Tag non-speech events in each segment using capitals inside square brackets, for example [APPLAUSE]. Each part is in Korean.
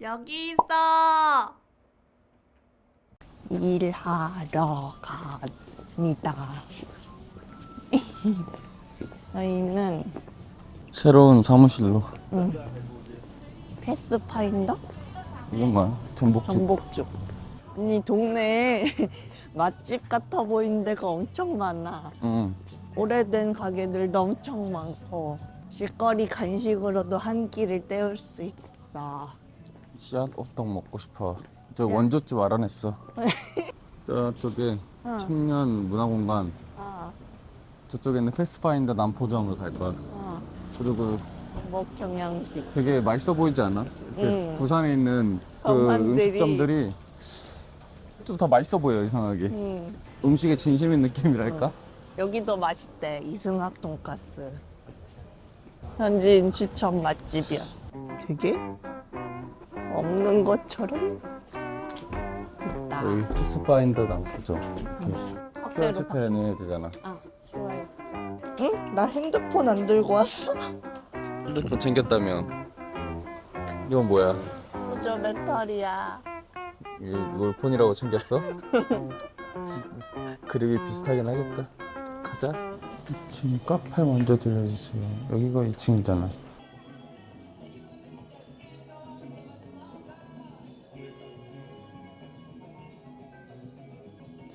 여기 있어. 일하러 갑니다. [LAUGHS] 저희는 새로운 사무실로 음, 패스파인더 이건 뭐야? 전복죽 전복죽. 아니 동네에 [LAUGHS] 맛집 같아 보이는 데가 엄청 많아. 응 오래된 가게들도 엄청 많고 길거리 간식으로도 한 끼를 때울 수 있어. 씨앗 호떡 먹고 싶어 저 씨앗? 원조집 알아냈어 [LAUGHS] 저쪽에 응. 청년 문화공간 아, 저쪽에는 패스파인더 남포점을 갈 거야 어, 그리고 전복 경양식. 되게 맛있어 보이지 않아? 그 응. 부산에 있는 그. 음식점들이 좀 더 맛있어 보여 이상하게 음, 음식에 진심인 느낌이랄까? 여기도 맛있대. 이승학 돈가스. 현지인 추천 맛집이었어. 되게 없는 것처럼 있다. 여기 패스파인더 남포점 이렇게 QR 확대로 체크해내야 되잖아 아, 좋아요. 응? 나 핸드폰 안 들고 왔어. 핸드폰 챙겼다면 이건 뭐야? 보조 배터리야. 이- 이걸 폰이라고 챙겼어? [LAUGHS] 그림이 비슷하긴 하겠다. 가자. 2층 카페 먼저 들려주세요. 여기가 2층이잖아.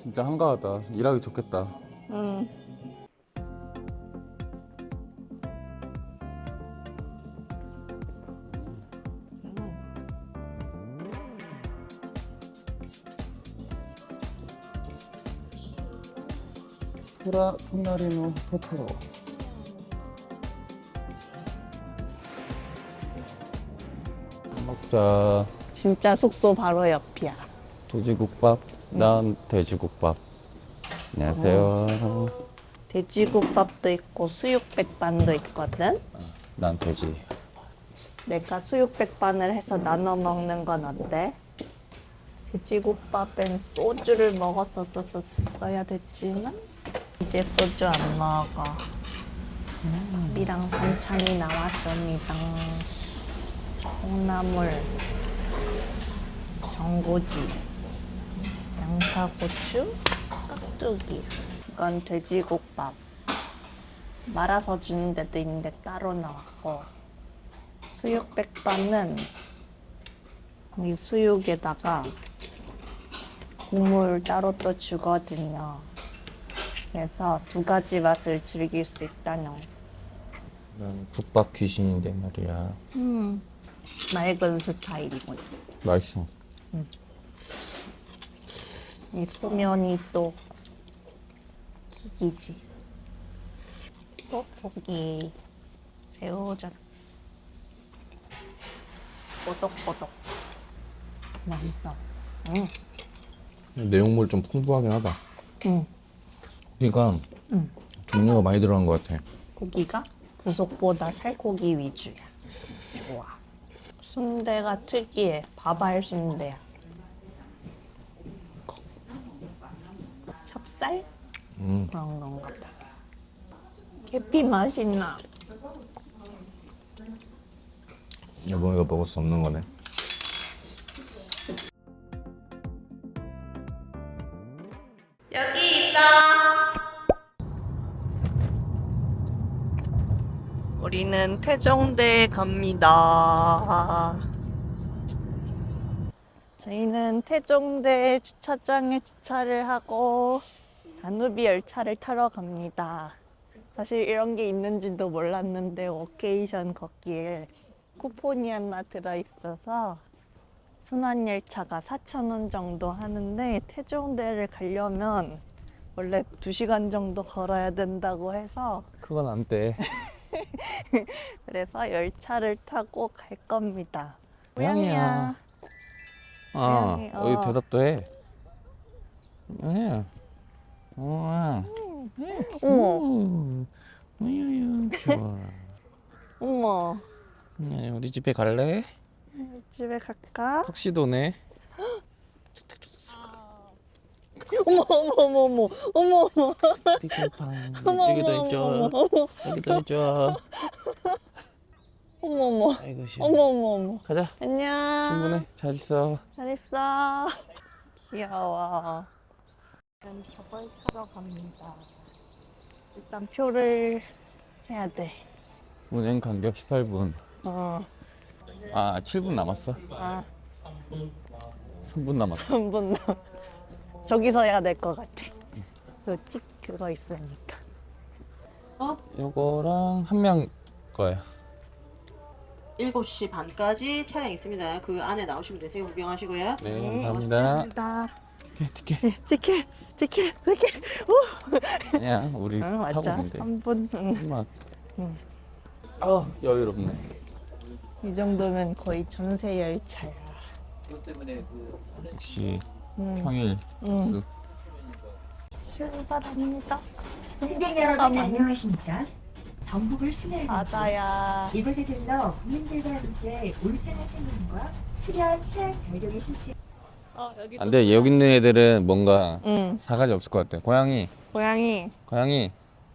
진짜 한가하다. 일하기 좋겠다. 응. 프라 토나리노 토토로. 먹자. 진짜 숙소 바로 옆이야. 돼지국밥. 난 돼지국밥. 안녕하세요. 돼지국밥도 있고 수육백반도 있거든. 난 돼지. 내가 수육백반을 해서 나눠 먹는 건 어때? 돼지국밥엔 소주를 먹었었어야 됐지만 이제 소주 안 먹어. 밥이랑 반찬이 나왔습니다. 콩나물, 전고지, 양파 고추, 깍두기. 이건 돼지국밥. 말아서 주는 데도 있는데 따로 나왔고 수육백반은 이 수육에다가 국물 따로 또 주거든요. 그래서 두 가지 맛을 즐길 수 있다는. 난 국밥 귀신인데 말이야. 음. 맑은 스타일이군. 맛있어. 이 소면이 또 기기지. 떡볶이, 새우젓, 꼬독꼬독. 맛있다. 응. 내용물 좀 풍부하긴 하다. 응. 고기가 응. 종류가 많이 들어간 것 같아. 고기가 부속보다 살코기 위주야. 좋아. 순대가 특이해. 밥알 순대야. 찹쌀? 음, 그런 건가 봐. 계피 맛있나? 여보가 먹을 수 없는 거네. 여기 있어. 우리는 태종대에 갑니다. 저희는 태종대 주차장에 주차를 하고 다누비 열차를 타러 갑니다. 사실 이런 게 있는지도 몰랐는데 오케이션 걷기에 쿠폰이 하나 들어있어서 순환 열차가 4,000원 정도 하는데 태종대를 가려면 원래 2시간 정도 걸어야 된다고 해서 그건 안 돼. [LAUGHS] 그래서 열차를 타고 갈 겁니다. 고양이야. 아, 고양이, 어이 어. 대답도 해. 예. 어, 어머, 우유유 좋아. [LAUGHS] 어머, 예, 우리 집에 갈래? 집에 갈까? 턱시도네. [GASPS] 어머, 어머, 어머, 어머, 어머, 어머, 어머, 여기도 어머, 해줘. 어머, 어머. 어머 어머. 아이고 씨. 어머 어머 어머. 가자. 안녕. 충분해. 잘 있어. 잘했어. 귀여워. 지금 저걸 타러 갑니다. 일단 표를 해야 돼. 운행 간격 18분. 어. 아 7분 남았어. 아, 3분 남았어. 3분 남. 저기서 해야 될 것 같아. 그 찍, 그거 있으니까. 요거랑 한 명 거야. 7시 반까지 차량 있습니다. 그 안에 나오시면 되세요. 구경하시고요. 네, 네, 감사합니다. 감사합니다. 티켓 티켓. 티켓, 티켓, 티켓. 오! 아니야 우리 응, 타고. 오면 돼. 3분. 응. 어 여유롭네. 이 정도면 거의 전세 열차야. 역시 응. 평일 응. 쓱. 출발합니다. 승객 여러분 안녕하십니까? 전북을 순회하는 맞아야. 이곳에 들러 국민들과 함께 울진의 생명과 수려한 태양 절경의 실체 어, 여기 안 돼 여기 있는 애들은 뭔가 응. 사가지 없을 것 같아. 고양이, 고양이. 고양이,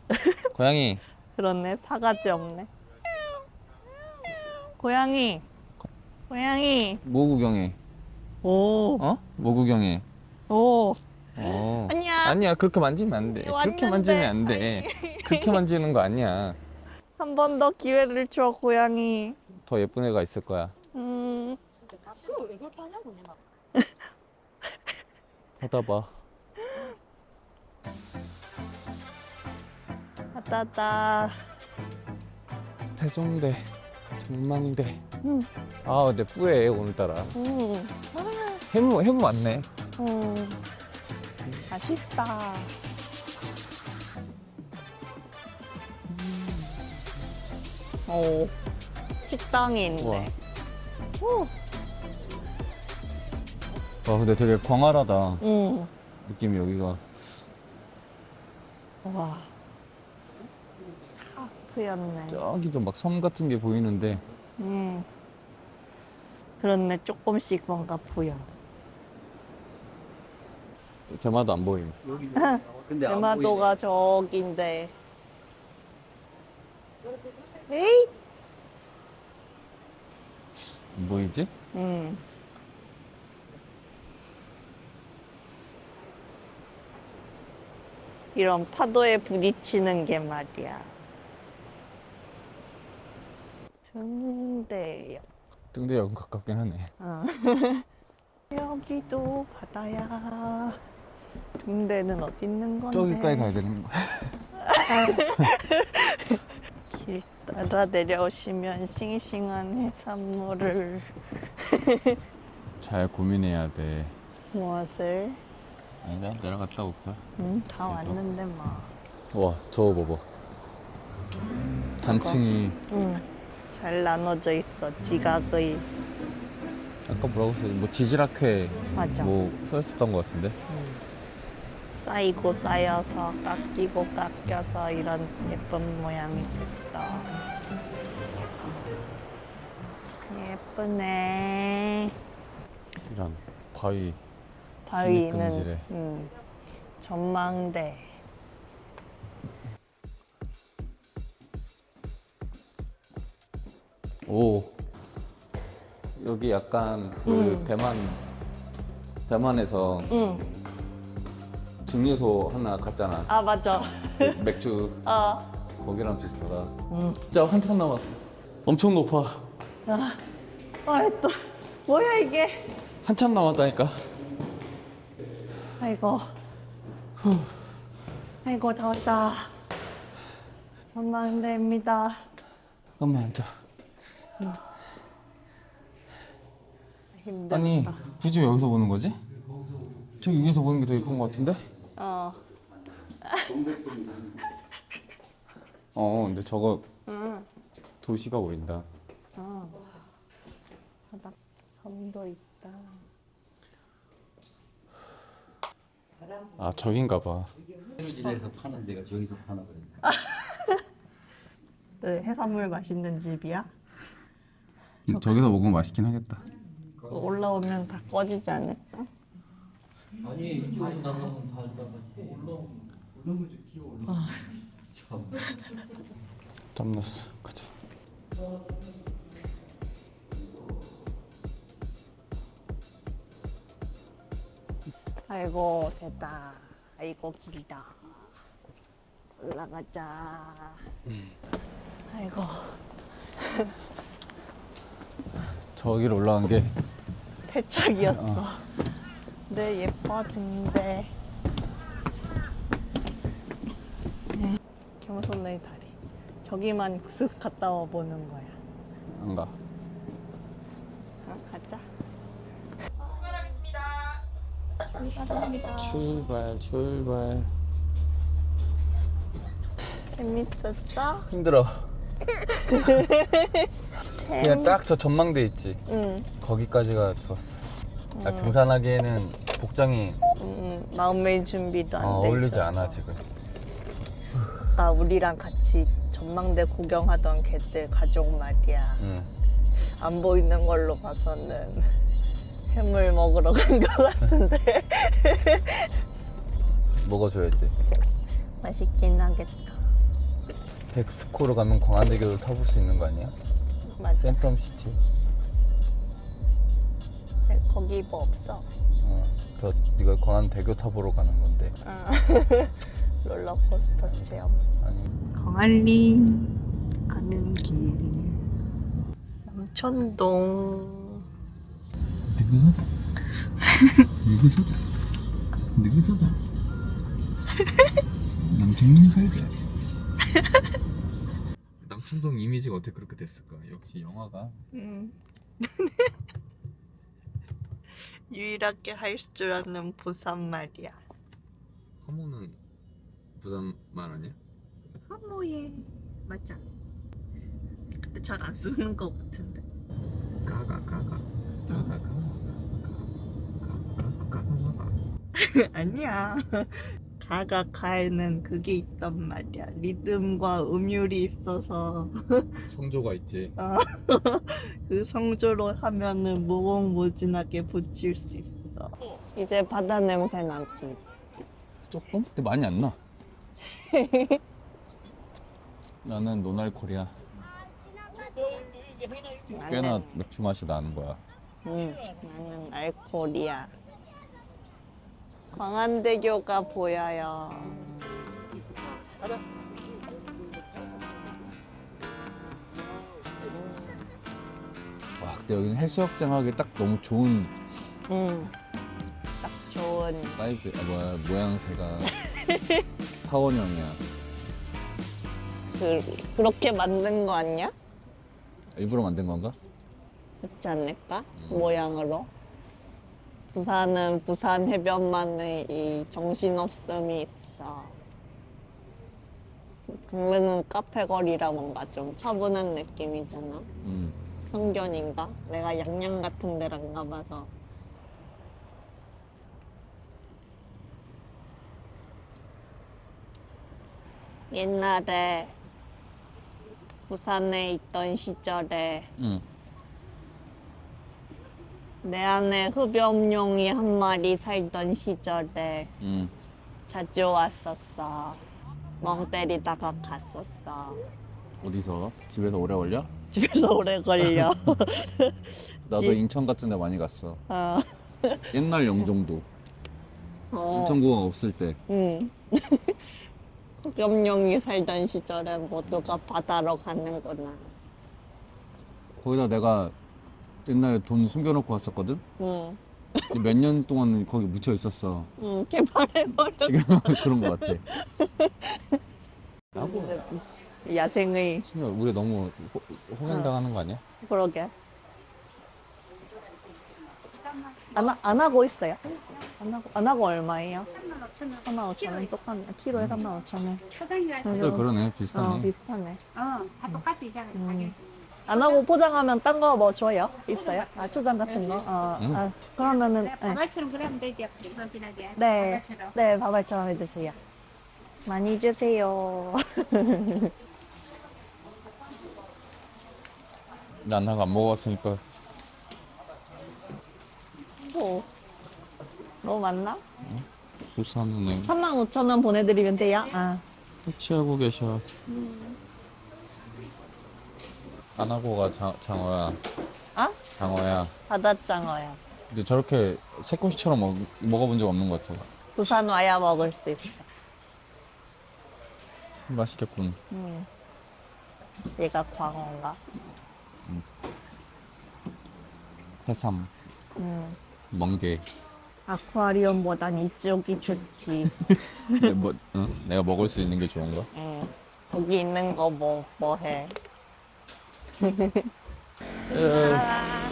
[LAUGHS] 고양이. 그렇네. 사가지 없네. 고양이. 고양이. 뭐 구경해? 오. 어? 뭐 구경해? 오. 어. 안녕. 아니야 그렇게 만지면 안 돼. 그렇게 왔는데. 만지면 안 돼. 그렇게 만지는 거 아니야. 한 번 더 기회를 줘, 고양이. 더 예쁜 애가 있을 거야. 음. [LAUGHS] 받아봐. 아따따. 태종대, 전망대. 음. 아 근데 뿌해 오늘따라. 음. 해무 해무 많네. 음. 아쉽다. 오. 식당이 있네. 우와. 오. 와 근데 되게 광활하다. 음. 느낌이 여기가. 와. 탁 트였네. 저기도 막 섬 같은 게 보이는데 음. 그렇네. 조금씩 뭔가 보여. 대마도 안 보임. [LAUGHS] 대마도가 저긴데. 에이? 안 보이지? 음. 이런 파도에 부딪히는 게 말이야. 등대역. 등대역은 가깝긴 하네. 어. [LAUGHS] 여기도 바다야. 등대는 어디 있는 건데? 저기까지 가야 되는 거야. [LAUGHS] 길 따라 내려오시면 싱싱한 해산물을 [LAUGHS] 잘 고민해야 돼. 무엇을? 아니다 내려갔다 오자. 응, 다 왔는데 뭐. 와 저거 봐봐. 단층이 응. 잘 나눠져 있어. 지각의 아까 뭐라고 했어? 뭐 지지락회 맞아. 뭐 써있었던 것 같은데. 쌓이고 쌓여서 깎이고 깎여서 이런 예쁜 모양이 됐어. 예쁘네. 이런 바위. 바위는. 음, 전망대. 오 여기 약간 그 음. 대만 대만에서 응. 증류소 하나 갔잖아. 아 맞아. 그 맥주 아. 거기랑 비슷하다. 응. 진짜 한참 남았어. 엄청 높아. 아. 아, 또 뭐야 이게? 한참 남았다니까. 아이고. 아이고 다 왔다. 전망대입니다. 잠깐만 앉아. 힘들다. 아니 굳이 왜 여기서 보는 거지? 저기 위에서 보는 게 더 예쁜 것 같은데? 어. 어 근데 저거 응. 도시가 보인다. 어. 바닥 섬도 있다. 아 저긴가 봐. 해외에서 파는 데가 저기서 파나 그래. 네, 해산물 맛있는 집이야? 저기서 먹으면 맛있긴 하겠다. 올라오면 다 꺼지지 않을까? 아니 이쪽에서 나가면 다 올라오고 올라오면 좀 기어 올라. 참. 땀났어. 가자. 아이고 됐다. 아이고 길다. 올라가자. 아이고 [LAUGHS] 저기로 올라간 게 대착이었어. 네 예뻐진데. 네, 겸손의 다리. 저기만 쓱 갔다 와 보는 거야. 안 가. 어, 가자. 출발 출발. 재밌었어? 힘들어. 그냥 딱 저 전망대 있지. 응, 거기까지가 좋았어. 아, 등산하기에는 복장이 응, 마음의 준비도 안 돼. 어, 어울리지 있었어. 않아 지금. 아까 우리랑 같이 전망대 구경하던 걔들 가족 말이야. 응. 안 보이는 걸로 봐서는 해물 먹으러 간 것 같은데 [LAUGHS] 먹어줘야지. 맛있긴 하겠다. 백스코로 가면 광안대교를 타볼 수 있는 거 아니야? 맞아. 센텀시티. 거기 뭐 없어. 어, 저 이거 광안대교 타보러 가는 건데. 어. [LAUGHS] 롤러코스터 체험. 아니 광안리 가는 길. 남천동. 누구 사자? 누구 사자? 누구 사자? 남천동 살자. 남천동 이미지가 어떻게 그렇게 됐을까? 역시 영화가 음. [LAUGHS] 유일하게 할 줄 아는 부산 말이야. 허무는 부산 말 아니야? 하모예 맞아. 근데 잘 안 쓰는 것 같은데. 가가 가가 가가 가가 가가 가가 가가 [LAUGHS] 아니야. 가가 가에는 그게 있단 말이야. 리듬과 음율이 있어서 [LAUGHS] 성조가 있지. [LAUGHS] 그 성조로 하면은 무궁무진하게 붙일 수 있어. 이제 바다 냄새 나지. 조금? 근데 많이 안 나. 나는 노날콜이야. 꽤나 맥주 맛이 나는 거야. 응, 나는 알코올이야. 광안대교가 보여요. 와, 근데 여기는 해수욕장 하기 딱 너무 좋은 응, 딱 좋은. 사이즈, 아 뭐야 모양새가 [LAUGHS] 타원형이야. 그 그렇게 만든 거 아니야? 일부러 만든 건가? 그렇지 않을까? 음. 모양으로. 부산은 부산 해변만의 이 정신없음이 있어. 강릉은 카페 거리라 뭔가 좀 차분한 느낌이잖아. 음. 편견인가? 내가 양양 같은 데를 안 가봐서. 옛날에 부산에 있던 시절에 음. 내 안에 흡염룡이 한 마리 살던 시절에 음. 자주 왔었어. 멍 때리다가 갔었어. 어디서? 집에서 오래 걸려? [LAUGHS] 집에서 오래 걸려. [LAUGHS] 나도 집- 인천 같은 데 많이 갔어. 어. [LAUGHS] 옛날 영종도. 어. 인천공항 없을 때. 응. 흑염룡이 살던 시절에 모두가 바다로 가는구나. 거기다 내가 옛날에 돈 숨겨놓고 왔었거든? 응. 몇 년 동안 거기 묻혀 있었어. 응, 개발해버려. 지금 그런 거 같아. 야생의, 지금 우리 너무 호, 홍행당하는 거 아니야? 그러게. 안, 하- 안 하고 있어요? 안 하고, 안 하고 얼마예요? 3만 5천 원 똑같네. 키로에 3만 5천 원. 또 그러네 비슷하네. 어, 비슷하네. 어, 다 똑같이잖아. 음. 안 하고 포장하면 딴 거 뭐 줘요? 있어요? 아, 초장 같은 거? 어, 음. 아, 그러면은, 네. 바발처럼 그러면 되지. 네. 바발처럼. 네, 밥알처럼 해주세요. 많이 주세요. [LAUGHS] 난 아까 안 먹어봤으니까 뭐, 뭐 맞나? 부산은행 3만 5천 원 보내드리면 돼요? 아, 해치하고 계셔. 장, 장어야. 아? 장어야. 바다장어야. 근데 저렇게 새꼬시처럼 먹, 먹어본 적 없는 것 같아. 부산 와야 먹을 수 있어. 맛있겠군. 음. 얘가 광어인가? 해삼, 음. 멍게. 아쿠아리움보단 이쪽이 좋지. 근데 [LAUGHS] 뭐, 응? 내가 먹을 수 있는 게 좋은가? 음. 거기 있는 거 뭐, 뭐 해? 아,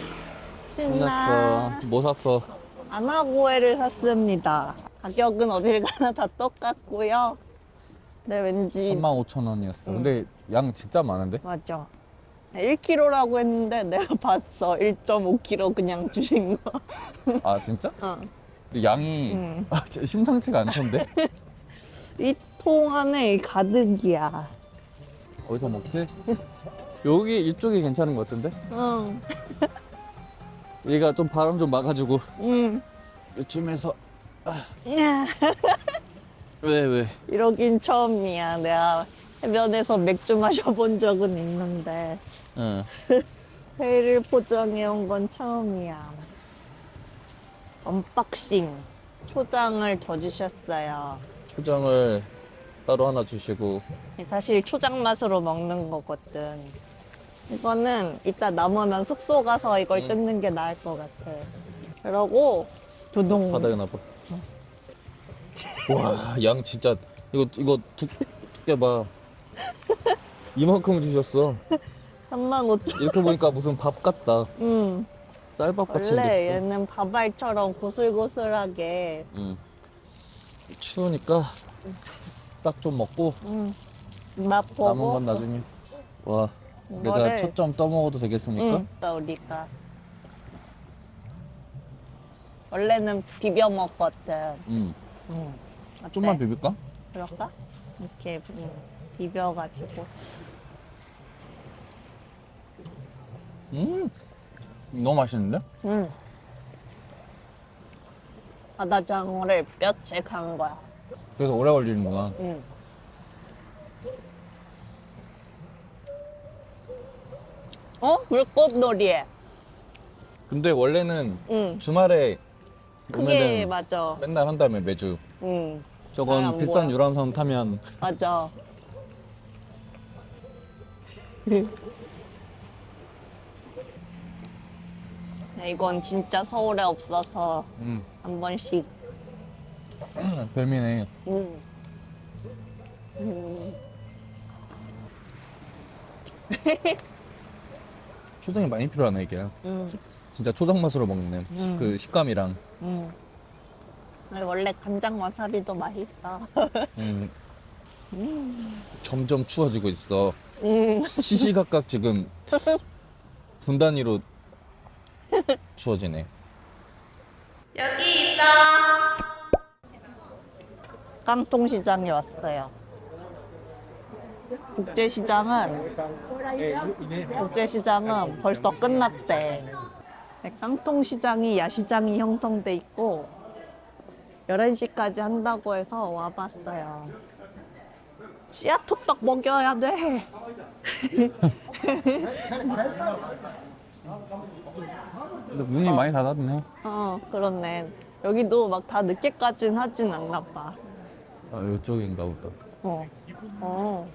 신나. 끝났어. 뭐 샀어? 아나고에를 샀습니다. 가격은 어딜 가나 다 똑같고요. 근데 왠지 35,000원이었어. 응. 근데 양 진짜 많은데? 맞아. 1kg라고 했는데 내가 봤어. 1.5kg 그냥 주신 거. 아, 진짜? 어. 근데 양이 응. 아, 진짜 심상치가 않던데? [LAUGHS] 이 통 안에 가득이야. 어디서 먹지? [LAUGHS] 여기 이쪽이 괜찮은 것 같은데? 응. 얘가 좀 바람 좀 막아주고 응. 이쯤에서 야, 왜 왜? 이러긴 처음이야. 내가 해변에서 맥주 마셔본 적은 있는데 응. 회를 포장해 온 건 처음이야. 언박싱. 초장을 더 주셨어요. 초장을 따로 하나 주시고 사실 초장 맛으로 먹는 거거든. 이거는 이따 남으면 숙소 가서 이걸 응. 뜯는 게 나을 것 같아. 그러고 두둥. 바닥에 놔봐. 와, 양 진짜 이거 이거 두, 두께 봐. 이만큼 주셨어. 3만 5천. 이렇게 보니까 무슨 밥 같다. 응. 쌀밥 같이 원래 생겼어. 얘는 밥알처럼 고슬고슬하게. 응. 추우니까 딱 좀 먹고 응. 남은 맛보고. 건 나중에. 와, 내가 이거를- 첫점 떠먹어도 되겠습니까? 응. 또 우리가 원래는 비벼 먹거든. 응. 응. 좀만? 비빌까? 그럴까? 이렇게 음, 비벼가지고. 음, 너무 맛있는데? 응. 바다장어를 뼈째 간 거야. 그래서 오래 걸리는구나. 응. 어? 불꽃놀이에. 근데 원래는 응. 주말에 그게 오면은 맞아. 맨날 한다며 매주. 응. 잘안 저건 비싼 보여. 유람선 타면 맞아. 네, 이건 진짜 서울에 없어서 음, 한 번씩. [CLEARS THROAT] 별미네. 음. 음. [LAUGHS] 초장이 많이 필요하네 이게. 음. 진짜 초장 맛으로 먹는 음. 그 식감이랑. 음. 아니, 원래 간장 와사비도 맛있어. 음, [LAUGHS] 음. 점점 추워지고 있어. 음. 시시각각 지금 분 단위로 추워지네. 여기 있어. 깡통시장에 왔어요. 국제시장은 국제시장은 벌써 끝났대. 네, 깡통시장이 야시장이 형성돼 있고 11시까지 한다고 해서 와봤어요. 씨앗호떡 먹여야 돼. 근데 문이 많이 닫았네. 어, 그렇네. 여기도 막 다 늦게까지는 하진 않나 봐. 아, 이쪽인가 보다. 어. 어.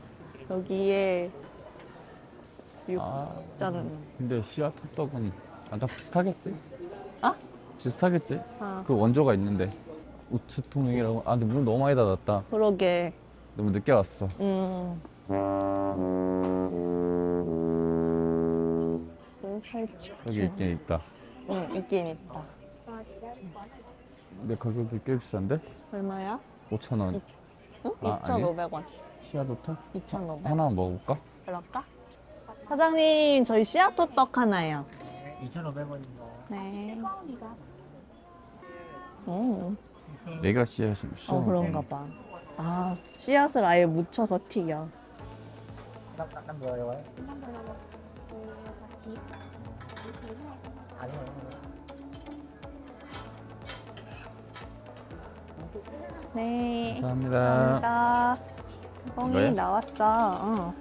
여기에 아, 육전. 근데 씨앗 호떡은 아, 다 비슷하겠지? 아? 비슷하겠지? 아, 그 원조가 있는데 우트통행이라고. 아, 근데 문 너무 많이 닫았다. 그러게. 너무 늦게 왔어. 음. 살치킨. 여기 있긴 있다. 응, 있긴 있다. 근데 가격이 꽤 비싼데? 얼마야? 5,000원. 응? 아, 아니. 2,500원. 씨앗 호떡? 2,500원. 하나만 먹어볼까? 그럴까? 사장님, 저희 씨앗호떡 하나요. 2,500원인가? 네. 음. 내가 씨앗이 씨앗 어, 그런가 봐. 아, 씨앗을 아예 묻혀서 튀겨. 약간 뭐예요? 아니요. 네. 감사합니다. 감사합니다. 뻥이 이거요? 나왔어. 응.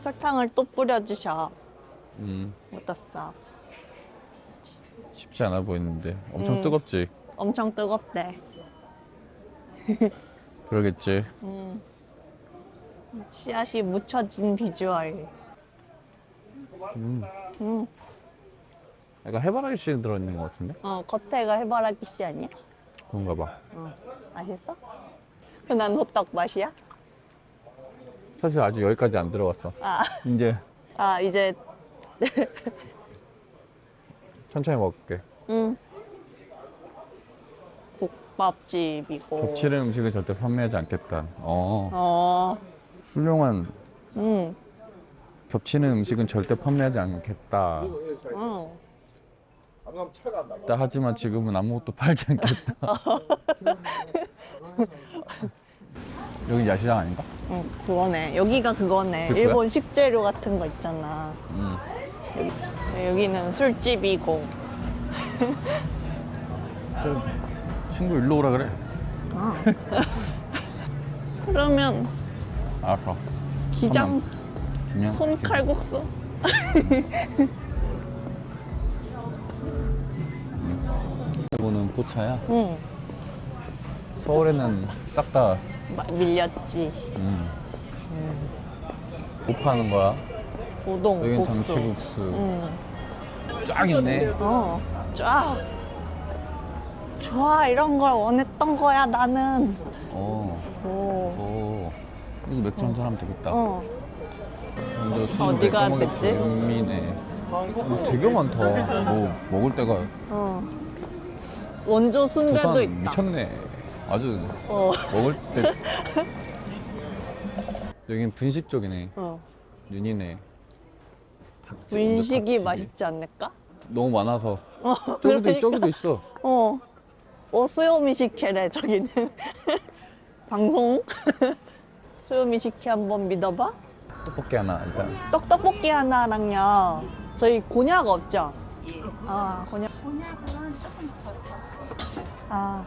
설탕을 또 뿌려주셔. 음, 묻었어. 쉽지 않아 보이는데 엄청 음. 뜨겁지? 엄청 뜨겁대. [LAUGHS] 그러겠지. 음. 씨앗이 묻혀진 비주얼. 음. 음. 약간 해바라기 씨 들어있는 것 같은데? 어, 겉에가 해바라기 씨 아니야? 그런가 봐. 맛있어? 난 호떡 맛이야? 사실 아직 여기까지 안 들어갔어. 아, 이제 아 이제 천천히 먹을게. 음. 국밥집이고. 겹치는 음식을 절대 판매하지 않겠다. 어, 어, 훌륭한 음, 겹치는 음식은 절대 판매하지 않겠다. 음. 다 하지만 지금은 아무것도 팔지 않겠다. [LAUGHS] 여기 야시장 아닌가? 응, 그거네. 여기가 그거네. 그거야? 일본 식재료 같은 거 있잖아. 응. 네, 여기는 술집이고. 친구 일로 오라 그래. 그러면 알았어. 기장 그냥 손칼국수? 포차야. 응, 서울에는 싹 다 마- 밀렸지. 음. 못 파는 거야. 우동, 여긴 국수. 정치국수. 응, 쫙 있네. 어, 쫙. 좋아, 이런 걸 원했던 거야, 나는. 어. 오, 오. 이거 맥주 한잔 하면 되겠다. 어. 근데 술 어디가 매콤하게 됐지? 재미네. 뭐 되게 많다. 뭐 먹을 데가 어. 원조 순대도 부산 있다. 미쳤네. 아주 어. 먹을 때 [LAUGHS] 여긴 분식 쪽이네. 어. 윤이네. 닭집, 분식이 닭집이. 맛있지 않을까? 너무 많아서 어, 저기도 그러니까. 저기도 있어. 어. 어, 수요미식회래, 저기는. [LAUGHS] 방송? [LAUGHS] 수요미식회 한번 믿어봐? 떡볶이 하나 일단. 떡떡볶이 하나랑요. 저희 곤약 없죠? 아, 곤약. 곤약은 조금 더 아,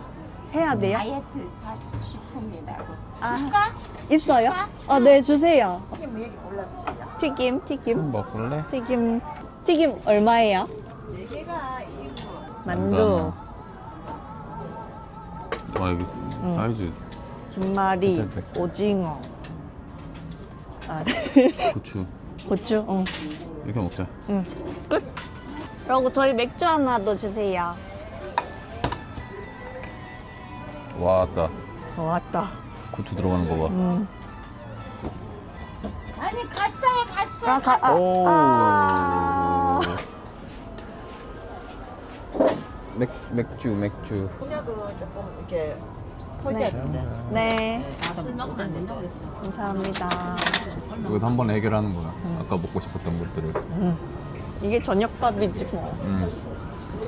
해야 돼요? 다이어트 사- 식품이라고. 아. 줄까? 있어요? 아, 네, 주세요. 튀김 여기 올라주세요. 튀김, 튀김. 좀 먹을래? 튀김. 튀김 얼마예요? 네 개가 1인분. 만두, 와 여기 사이즈 김말이, 괜찮대. 오징어. 아, [LAUGHS] 고추 고추? 응. 이렇게 먹자. 응. 끝. 그리고 저희 맥주 하나 더 주세요. 와, 아따 어, 왔다. 고추 들어가는 거 봐. 음. 아니 갔어요 갔어. 아, 가, 아, 오. 아. 맥 맥주 맥주. 곤약은 조금 이렇게 포즈했는데. 네. 술 먹으면 안 된다고 그랬어. 감사합니다. 이거 한 번에 해결하는 거야. 아까 먹고 싶었던 것들을. 이게 저녁밥이지 뭐. 음.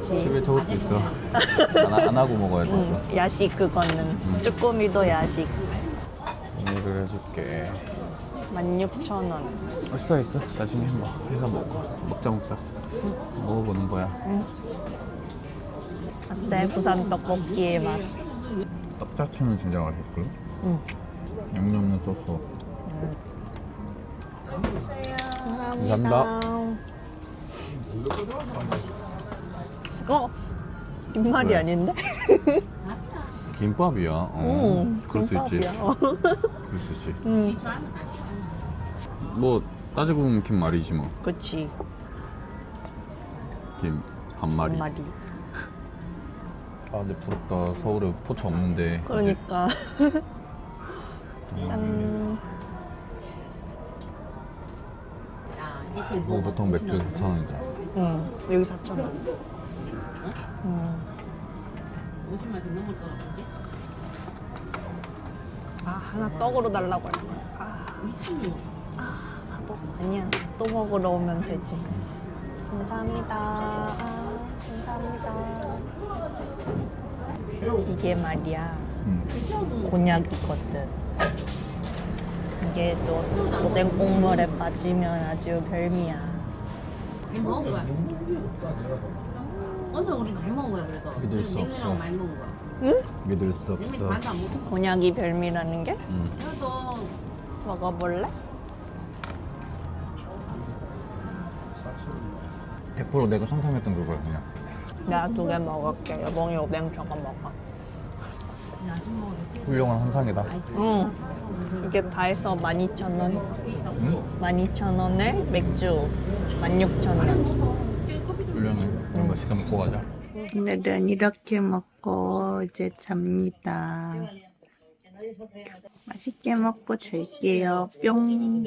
집에 저것도 있어. 안, 하- 안 하고 먹어야 돼. 응, 야식 그거는. 쭈꾸미도 야식. 정리를 해줄게. 16,000원. 있어 있어. 나중에 뭐 해서 먹어. 먹자 먹자. 먹어보는 거야. 어때? 부산 떡볶이의 맛. 떡 자체는 진짜 맛있고. 응. 양념은 소스. 감사합니다. 어? 김말이 왜? 아닌데? [LAUGHS] 김밥이야. 어. 응, 그럴 수 있지. 김밥이야. 어. 그럴 수 있지. 응, 뭐 따지고 보면 김말이지 뭐. 그치. 김 반말이. 말이. 아 근데 부럽다. 서울에 포차 없는데. 그러니까. 이제, 짠. 뭐 보통 맥주 4,000원이잖아. 응, 여기 4,000원. 응. 50만원 넘을 것 같은데? 아, 하나 떡으로 달라고 할 거야. 아, 아, 바보. 아니야. 또 먹으러 오면 되지. 감사합니다. 아, 감사합니다. 이게 말이야. 음. 곤약이거든. 이게 또 오뎅 국물에 빠지면 아주 별미야. 먹은 거야. 오늘 우리 많이 먹은 거야 그래도. 믿을 수 없어. 많이 먹은 거야. 믿을 수 없어. 반도 안 먹고. 곤약이 별미라는 게? 음. 그래도 먹어볼래? 100% 내가 상상했던 그거야 그냥. 내가 두 개 먹을게. 여봉이 오뎅 저거 먹어. 훌륭한 한상이다. 응. 이게 다 해서 12,000원. 응? 12,000원에 맥주 16,000원. 훌륭해. 거 시켜 먹고 가자. 오늘은 이렇게 먹고 이제 잡니다. 맛있게 먹고 잘게요. 뿅.